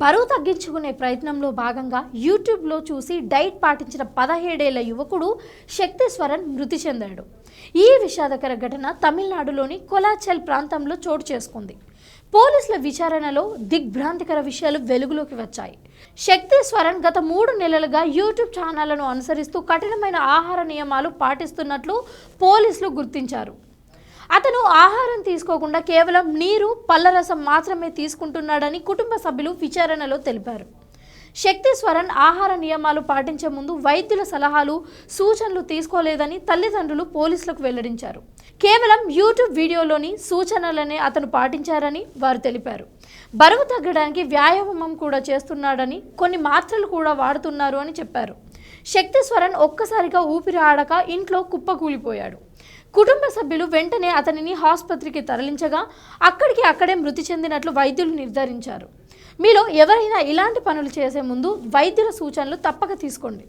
బరువు తగ్గించుకునే ప్రయత్నంలో భాగంగా యూట్యూబ్లో చూసి డైట్ పాటించిన పదహేడేళ్ళ యువకుడు శక్తిస్వరన్ మృతి చెందాడు. ఈ విషాదకర ఘటన తమిళనాడులోని కొలాచెల్ ప్రాంతంలో చోటు చేసుకుంది. పోలీసుల విచారణలో దిగ్భ్రాంతికర విషయాలు వెలుగులోకి వచ్చాయి. శక్తిస్వరన్ గత మూడు నెలలుగా యూట్యూబ్ ఛానళ్ళను అనుసరిస్తూ కఠినమైన ఆహార నియమాలు పాటిస్తున్నట్లు పోలీసులు గుర్తించారు. అతను ఆహారం తీసుకోకుండా కేవలం నీరు పళ్ళరసం మాత్రమే తీసుకుంటున్నాడని కుటుంబ సభ్యులు విచారణలో తెలిపారు. శక్తి స్వరన్ ఆహార నియమాలు పాటించే ముందు వైద్యుల సలహాలు సూచనలు తీసుకోలేదని తల్లిదండ్రులు పోలీసులకు వెల్లడించారు. కేవలం యూట్యూబ్ వీడియోలోని సూచనలనే అతను పాటించారని వారు తెలిపారు. బరువు తగ్గడానికి వ్యాయామం కూడా చేస్తున్నాడని కొన్ని మాత్రలు కూడా వాడుతున్నారు అని చెప్పారు. శక్తిస్వరన్ ఒక్కసారిగా ఊపిరి ఆడక ఇంట్లో కుప్పకూలిపోయాడు. కుటుంబ సభ్యులు వెంటనే అతనిని ఆసుపత్రికి తరలించగా అక్కడికి అక్కడే మృతి చెందినట్లు వైద్యులు నిర్ధారించారు. మీలో ఎవరైనా ఇలాంటి పనులు చేసే ముందు వైద్యుల సూచనలు తప్పక తీసుకోండి.